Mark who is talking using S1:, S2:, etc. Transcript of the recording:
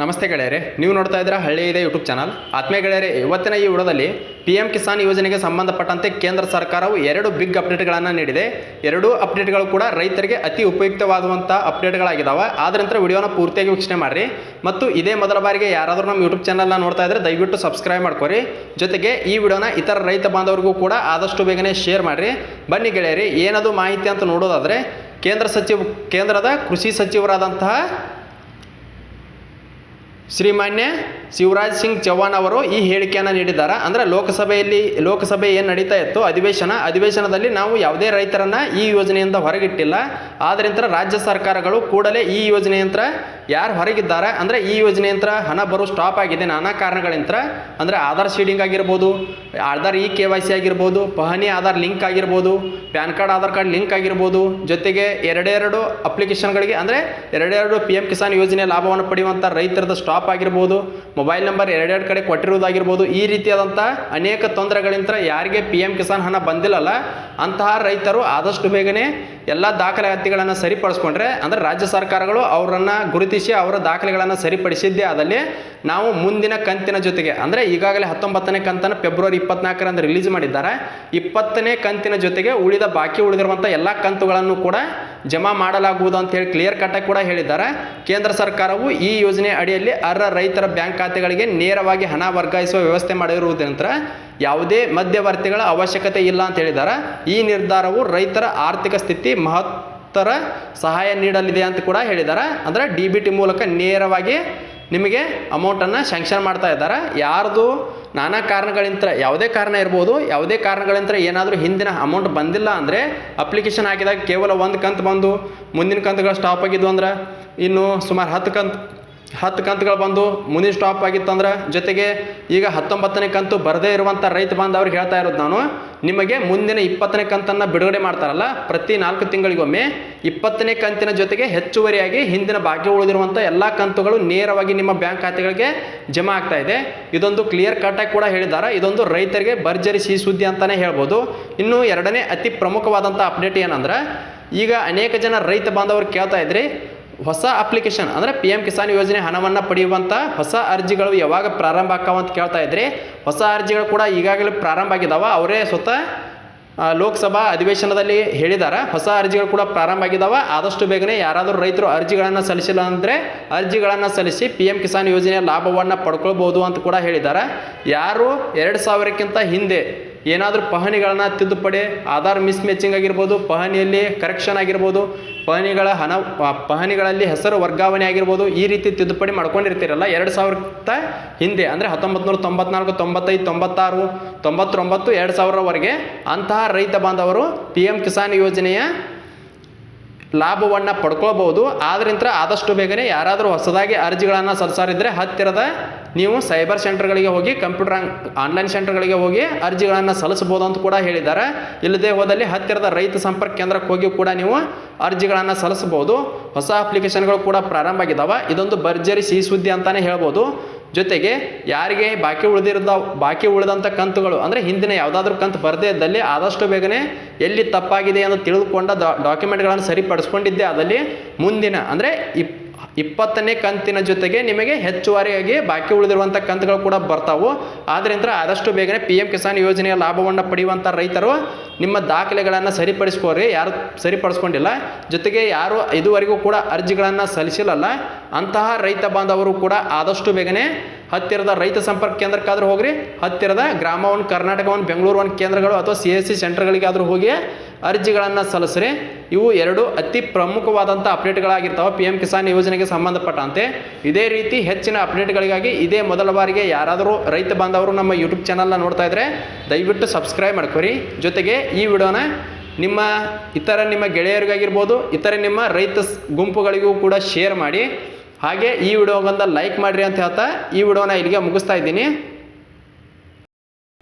S1: ನಮಸ್ತೆ ಗೆಳೆಯರೆ, ನೀವು ನೋಡ್ತಾ ಇದ್ದೀರಾ ಹಳ್ಳಿ ಇದೆ ಯೂಟ್ಯೂಬ್ ಚಾನಲ್. ಆತ್ಮೀಯ ಗೆಳೆಯರೆ, ಇವತ್ತಿನ ಈ ವಿಡೋದಲ್ಲಿ ಪಿ ಎಂ ಕಿಸಾನ್ ಯೋಜನೆಗೆ ಸಂಬಂಧಪಟ್ಟಂತೆ ಕೇಂದ್ರ ಸರ್ಕಾರವು ಎರಡು ಬಿಗ್ ಅಪ್ಡೇಟ್ಗಳನ್ನು ನೀಡಿದೆ. ಎರಡೂ ಅಪ್ಡೇಟ್ಗಳು ಕೂಡ ರೈತರಿಗೆ ಅತಿ ಉಪಯುಕ್ತವಾದಂಥ ಅಪ್ಡೇಟ್ಗಳಾಗಿದ್ದಾವೆ ನಂತರ ವಿಡಿಯೋನ ಪೂರ್ತಿಯಾಗಿ ವೀಕ್ಷಣೆ ಮಾಡಿರಿ. ಮತ್ತು ಇದೇ ಮೊದಲ ಬಾರಿಗೆ ಯಾರಾದರೂ ನಮ್ಮ ಯೂಟ್ಯೂಬ್ ಚಾನಲ್ನ ನೋಡ್ತಾ ಇದ್ದರೆ ದಯವಿಟ್ಟು ಸಬ್ಸ್ಕ್ರೈಬ್ ಮಾಡ್ಕೊರಿ. ಜೊತೆಗೆ ಈ ವಿಡಿಯೋನ ಇತರ ರೈತ ಬಾಂಧವರಿಗೂ ಕೂಡ ಆದಷ್ಟು ಬೇಗನೆ ಶೇರ್ ಮಾಡಿರಿ. ಬನ್ನಿ ಗೆಳೆಯರಿ ಏನದು ಮಾಹಿತಿ ಅಂತ ನೋಡೋದಾದರೆ ಕೇಂದ್ರ ಸಚಿವ, ಕೇಂದ್ರದ ಕೃಷಿ ಸಚಿವರಾದಂತಹ ಶ್ರೀಮಾನ್ಯ ಶಿವರಾಜ್ ಸಿಂಗ್ ಚೌಹಾಣ್ ಅವರು ಈ ಹೇಳಿಕೆಯನ್ನು ನೀಡಿದ್ದಾರೆ. ಅಂದರೆ ಲೋಕಸಭೆಯಲ್ಲಿ, ಲೋಕಸಭೆ ಏನು ನಡೀತಾ ಇತ್ತು ಅಧಿವೇಶನ, ಅಧಿವೇಶನದಲ್ಲಿ ನಾವು ಯಾವುದೇ ರೈತರನ್ನು ಈ ಯೋಜನೆಯಿಂದ ಹೊರಗಿಟ್ಟಿಲ್ಲ. ಆದ್ದರಿಂದ ರಾಜ್ಯ ಸರ್ಕಾರಗಳು ಕೂಡಲೇ ಈ ಯೋಜನೆಯಂತ್ರ ಯಾರು ಹೊರಗಿದ್ದಾರೆ? ಅಂದರೆ ಈ ಯೋಜನೆಯಂತ್ರ ಹಣ ಬರೋ ಸ್ಟಾಪ್ ಆಗಿದೆ. ನಾನಾ ಕಾರಣಗಳಿಂದ ಅಂದರೆ ಆಧಾರ್ ಶೀಡಿಂಗ್ ಆಗಿರ್ಬೋದು, Aadhaar E K Y C ಆಗಿರ್ಬೋದು, ಪಹಣಿ ಆಧಾರ್ ಲಿಂಕ್ ಆಗಿರ್ಬೋದು, PAN card, Aadhaar card link ಆಗಿರ್ಬೋದು, ಜೊತೆಗೆ ಎರಡೆರಡು ಅಪ್ಲಿಕೇಶನ್ಗಳಿಗೆ ಅಂದರೆ ಎರಡೆರಡು ಪಿ ಎಂ ಕಿಸಾನ್ ಯೋಜನೆ ಲಾಭವನ್ನು ಪಡೆಯುವಂಥ ರೈತರದ ಸ್ಟಾಪ್ ಆಗಿರ್ಬೋದು ಮೊಬೈಲ್ ನಂಬರ್ ಎರಡೆರಡು ಕಡೆ ಕೊಟ್ಟಿರುವುದಾಗಿರ್ಬೋದು, ಈ ರೀತಿಯಾದಂಥ ಅನೇಕ ತೊಂದರೆಗಳಿಂದ ಯಾರಿಗೆ ಪಿ ಎಂ ಕಿಸಾನ್ ಹಣ ಬಂದಿಲ್ಲಲ್ಲ, ಅಂತಹ ರೈತರು ಆದಷ್ಟು ಬೇಗನೆ ಎಲ್ಲ ದಾಖಲಾತಿಗಳನ್ನು ಸರಿಪಡಿಸ್ಕೊಂಡ್ರೆ, ಅಂದರೆ ರಾಜ್ಯ ಸರ್ಕಾರಗಳು ಅವರನ್ನು ಗುರುತಿಸಿ ಅವರ ದಾಖಲೆಗಳನ್ನು ಸರಿಪಡಿಸಿದ್ದೇ ಆದಲ್ಲಿ ನಾವು ಮುಂದಿನ ಕಂತಿನ ಜೊತೆಗೆ, ಅಂದರೆ ಈಗಾಗಲೇ ಹತ್ತೊಂಬತ್ತನೇ ಕಂತನ್ನು ಫೆಬ್ರವರಿ ಇಪ್ಪತ್ನಾಲ್ಕರಂದು ರಿಲೀಸ್ ಮಾಡಿದ್ದಾರೆ, ಇಪ್ಪತ್ತನೇ ಕಂತಿನ ಜೊತೆಗೆ ಉಳಿದ ಬಾಕಿ ಉಳಿದಿರುವಂಥ ಎಲ್ಲ ಕಂತುಗಳನ್ನು ಕೂಡ ಜಮಾ ಮಾಡಲಾಗುವುದು ಅಂತ ಹೇಳಿ ಕ್ಲಿಯರ್ ಕಟ್ಟಾಗಿ ಕೂಡ ಹೇಳಿದ್ದಾರೆ. ಕೇಂದ್ರ ಸರ್ಕಾರವು ಈ ಯೋಜನೆ ಅಡಿಯಲ್ಲಿ ಅರ್ಹ ರೈತರ ಬ್ಯಾಂಕ್ ಖಾತೆಗಳಿಗೆ ನೇರವಾಗಿ ಹಣ ವರ್ಗಾಯಿಸುವ ವ್ಯವಸ್ಥೆ ಮಾಡಿರುವುದರಿಂದ ಯಾವುದೇ ಮಧ್ಯವರ್ತಿಗಳ ಅವಶ್ಯಕತೆ ಇಲ್ಲ ಅಂತ ಹೇಳಿದ್ದಾರೆ. ಈ ನಿರ್ಧಾರವು ರೈತರ ಆರ್ಥಿಕ ಸ್ಥಿತಿ ಮಹತ್ತರ ಸಹಾಯ ನೀಡಲಿದೆ ಅಂತ ಕೂಡ ಹೇಳಿದ್ದಾರೆ. ಅಂದರೆ ಡಿ ಮೂಲಕ ನೇರವಾಗಿ ನಿಮಗೆ ಅಮೌಂಟನ್ನು ಸ್ಯಾಂಕ್ಷನ್ ಮಾಡ್ತಾ ಇದ್ದಾರೆ. ಯಾರ್ದು ನಾನಾ ಕಾರಣಗಳಿಂದ ಯಾವುದೇ ಕಾರಣ ಇರ್ಬೋದು, ಯಾವುದೇ ಕಾರಣಗಳಿಂದ ಏನಾದರೂ ಹಿಂದಿನ ಅಮೌಂಟ್ ಬಂದಿಲ್ಲ ಅಂದರೆ ಅಪ್ಲಿಕೇಶನ್ ಹಾಕಿದಾಗ ಕೇವಲ ಒಂದು ಕಂತು ಬಂದು, ಮುಂದಿನ ಕಂತುಗಳು ಸ್ಟಾಪ್ ಆಗಿದ್ವು ಅಂದ್ರೆ ಇನ್ನು ಸುಮಾರು ಹತ್ತು ಕಂತು ಹತ್ತು ಕಂತುಗಳು ಬಂದು ಮುಂದಿನ ಸ್ಟಾಪ್ ಆಗಿತ್ತಂದ್ರೆ ಜೊತೆಗೆ ಈಗ ಹತ್ತೊಂಬತ್ತನೇ ಕಂತು ಬರದೇ ಇರುವಂಥ ರೈತ ಬಾಂಧವ್ರಿಗೆ ಹೇಳ್ತಾ ಇರೋದು ನಾನು, ನಿಮಗೆ ಮುಂದಿನ ಇಪ್ಪತ್ತನೇ ಕಂತನ್ನು ಬಿಡುಗಡೆ ಮಾಡ್ತಾರಲ್ಲ, ಪ್ರತಿ ನಾಲ್ಕು ತಿಂಗಳಿಗೊಮ್ಮೆ ಇಪ್ಪತ್ತನೇ ಕಂತಿನ ಜೊತೆಗೆ ಹೆಚ್ಚುವರಿಯಾಗಿ ಹಿಂದಿನ ಬಾಕಿ ಉಳಿದಿರುವಂಥ ಎಲ್ಲ ಕಂತುಗಳು ನೇರವಾಗಿ ನಿಮ್ಮ ಬ್ಯಾಂಕ್ ಖಾತೆಗಳಿಗೆ ಜಮಾ ಆಗ್ತಾ ಇದೆ. ಇದೊಂದು ಕ್ಲಿಯರ್ ಕಟ್ಟಾಗಿ ಕೂಡ ಹೇಳಿದ್ದಾರೆ. ಇದೊಂದು ರೈತರಿಗೆ ಭರ್ಜರಿ ಸಿಹಿ ಸುದ್ದಿ ಅಂತಲೇ ಹೇಳ್ಬೋದು. ಇನ್ನು ಎರಡನೇ ಅತಿ ಪ್ರಮುಖವಾದಂಥ ಅಪ್ಡೇಟ್ ಏನಂದ್ರೆ, ಈಗ ಅನೇಕ ಜನ ರೈತ ಬಾಂಧವರು ಕೇಳ್ತಾ ಇದ್ರಿ ಹೊಸ ಅಪ್ಲಿಕೇಶನ್ ಅಂದರೆ ಪಿ ಎಂ ಕಿಸಾನ್ ಯೋಜನೆ ಹಣವನ್ನು ಪಡೆಯುವಂಥ ಹೊಸ ಅರ್ಜಿಗಳು ಯಾವಾಗ ಪ್ರಾರಂಭ ಅಂತ ಕೇಳ್ತಾ ಇದ್ರಿ, ಹೊಸ ಅರ್ಜಿಗಳು ಕೂಡ ಈಗಾಗಲೇ ಪ್ರಾರಂಭ ಆಗಿದ್ದಾವೆ ಅವರೇ ಸ್ವತಃ ಲೋಕಸಭಾ ಅಧಿವೇಶನದಲ್ಲಿ ಹೇಳಿದ್ದಾರೆ ಹೊಸ ಅರ್ಜಿಗಳು ಕೂಡ ಪ್ರಾರಂಭ ಆಗಿದ್ದಾವೆ ಆದಷ್ಟು ಬೇಗನೆ ಯಾರಾದರೂ ರೈತರು ಅರ್ಜಿಗಳನ್ನು ಸಲ್ಲಿಸಿಲ್ಲ ಅಂದರೆ ಅರ್ಜಿಗಳನ್ನು ಸಲ್ಲಿಸಿ ಪಿ ಎಂ ಕಿಸಾನ್ ಯೋಜನೆಯ ಲಾಭವನ್ನು ಪಡ್ಕೊಳ್ಬೋದು ಅಂತ ಕೂಡ ಹೇಳಿದ್ದಾರೆ ಯಾರು ಎರಡು ಸಾವಿರಕ್ಕಿಂತ ಹಿಂದೆ ಏನಾದರೂ ಪಹಣಿಗಳನ್ನ ತಿದ್ದುಪಡಿ, ಆಧಾರ್ ಮಿಸ್ ಮ್ಯಾಚಿಂಗ್ ಆಗಿರ್ಬೋದು, ಪಹಣಿಯಲ್ಲಿ ಕರೆಕ್ಷನ್ ಆಗಿರ್ಬೋದು, ಪಹಣಿಗಳ ಹಣ ಪಹಣಿಗಳಲ್ಲಿ ಹೆಸರು ವರ್ಗಾವಣೆ ಆಗಿರ್ಬೋದು, ಈ ರೀತಿ ತಿದ್ದುಪಡಿ ಮಾಡ್ಕೊಂಡಿರ್ತೀರಲ್ಲ, ಎರಡು ಸಾವಿರದ ಹಿಂದೆ, ಅಂದರೆ ಹತ್ತೊಂಬತ್ತು ನೂರ ತೊಂಬತ್ನಾಲ್ಕು, ತೊಂಬತ್ತೈದು, ತೊಂಬತ್ತಾರು, ತೊಂಬತ್ತೊಂಬತ್ತು, ಎರಡು ಸಾವಿರವರೆಗೆ ಅಂತಹ ರೈತ ಬಾಂಧವರು ಪಿ ಎಂ ಕಿಸಾನ್ ಯೋಜನೆಯ ಲಾಭವನ್ನು ಪಡ್ಕೊಳ್ಬೋದು ಆದ್ರಿಂದ ಆದಷ್ಟು ಬೇಗನೆ ಯಾರಾದರೂ ಹೊಸದಾಗಿ ಅರ್ಜಿಗಳನ್ನು ಸಲ್ಲಿಸಾರಿದ್ರೆ ಹತ್ತಿರದ ನೀವು ಸೈಬರ್ ಸೆಂಟರ್ಗಳಿಗೆ ಹೋಗಿ ಕಂಪ್ಯೂಟರ್ ಆನ್ಲೈನ್ ಸೆಂಟರ್ಗಳಿಗೆ ಹೋಗಿ ಅರ್ಜಿಗಳನ್ನು ಸಲ್ಲಿಸಬಹುದು ಅಂತ ಕೂಡ ಹೇಳಿದ್ದಾರೆ. ಇಲ್ಲದೆ ಹೋದಲ್ಲಿ ಹತ್ತಿರದ ರೈತ ಸಂಪರ್ಕ ಕೇಂದ್ರಕ್ಕೆ ಹೋಗಿ ಕೂಡ ನೀವು ಅರ್ಜಿಗಳನ್ನು ಸಲ್ಲಿಸಬಹುದು. ಹೊಸ ಅಪ್ಲಿಕೇಶನ್ಗಳು ಕೂಡ ಪ್ರಾರಂಭ ಆಗಿದ್ದಾವೆ. ಇದೊಂದು ಭರ್ಜರಿ ಸಿಹಿ ಸುದ್ದಿ ಅಂತಲೇ ಹೇಳ್ಬೋದು. ಜೊತೆಗೆ ಯಾರಿಗೆ ಬಾಕಿ ಉಳಿದಿರದ, ಬಾಕಿ ಉಳಿದಂಥ ಕಂತುಗಳು, ಅಂದರೆ ಹಿಂದಿನ ಯಾವುದಾದ್ರೂ ಕಂತು ಬರದೇ ಇದ್ದಲ್ಲಿ ಆದಷ್ಟು ಬೇಗನೆ ಎಲ್ಲಿ ತಪ್ಪಾಗಿದೆ ಅಂತ ತಿಳಿದುಕೊಂಡ ಡಾಕ್ಯುಮೆಂಟ್ಗಳನ್ನು ಸರಿಪಡಿಸ್ಕೊಂಡಿದ್ದೆ ಅದಲ್ಲಿ ಮುಂದಿನ, ಅಂದರೆ ಇಪ್ ಇಪ್ಪತ್ತನೇ ಕಂತಿನ ಜೊತೆಗೆ ನಿಮಗೆ ಹೆಚ್ಚುವರಿಯಾಗಿ ಬಾಕಿ ಉಳಿದಿರುವಂಥ ಕಂತುಗಳು ಕೂಡ ಬರ್ತಾವು. ಆದ್ದರಿಂದ ಆದಷ್ಟು ಬೇಗನೆ ಪಿ ಎಂ ಕಿಸಾನ್ ಯೋಜನೆಯ ಲಾಭವನ್ನು ಪಡೆಯುವಂಥ ರೈತರು ನಿಮ್ಮ ದಾಖಲೆಗಳನ್ನು ಸರಿಪಡಿಸ್ಕೋರಿ ಯಾರು ಸರಿಪಡಿಸ್ಕೊಂಡಿಲ್ಲ. ಜೊತೆಗೆ ಯಾರು ಇದುವರೆಗೂ ಕೂಡ ಅರ್ಜಿಗಳನ್ನು ಸಲ್ಲಿಸಿಲ್ಲಲ್ಲ, ಅಂತಹ ರೈತ ಬಾಂಧವರು ಕೂಡ ಆದಷ್ಟು ಬೇಗನೆ ಹತ್ತಿರದ ರೈತ ಸಂಪರ್ಕ ಕೇಂದ್ರಕ್ಕಾದ್ರೂ ಹೋಗ್ರಿ. ಹತ್ತಿರದ Grama one Karnataka one Bengaluru one ಕೇಂದ್ರಗಳು ಅಥವಾ ಸಿ ಎಸ್ ಸಿ ಸೆಂಟರ್ಗಳಿಗಾದರೂ ಹೋಗಿ ಅರ್ಜಿಗಳನ್ನು ಸಲ್ಲಿಸ್ರಿ. ಇವು ಎರಡು ಅತಿ ಪ್ರಮುಖವಾದಂಥ ಅಪ್ಡೇಟ್ಗಳಾಗಿರ್ತಾವೆ. ಪಿ ಎಂ ಕಿಸಾನ್ ಯೋಜನೆಗೆ ಸಂಬಂಧಪಟ್ಟಂತೆ ಇದೇ ರೀತಿ ಹೆಚ್ಚಿನ ಅಪ್ಡೇಟ್ಗಳಿಗಾಗಿ ಇದೇ ಮೊದಲ ಬಾರಿಗೆ ಯಾರಾದರೂ ರೈತ ಬಾಂಧವರು ನಮ್ಮ ಯೂಟ್ಯೂಬ್ ಚಾನಲ್ನ ನೋಡ್ತಾ ಇದ್ದರೆ ದಯವಿಟ್ಟು ಸಬ್ಸ್ಕ್ರೈಬ್ ಮಾಡ್ಕೊರಿ. ಜೊತೆಗೆ ಈ ವಿಡಿಯೋನ ನಿಮ್ಮ ಇತರ ನಿಮ್ಮ ಗೆಳೆಯರಿಗಾಗಿರ್ಬೋದು, ಇತರ ನಿಮ್ಮ ರೈತ ಗುಂಪುಗಳಿಗೂ ಕೂಡ ಶೇರ್ ಮಾಡಿ. ಹಾಗೆ ಈ ವಿಡಿಯೋಗೊಂದು ಲೈಕ್ ಮಾಡಿರಿ ಅಂತ ಹೇಳ್ತಾ ಈ ವಿಡಿಯೋನ ಇಲ್ಲಿಗೆ ಮುಗಿಸ್ತಾ ಇದ್ದೀನಿ.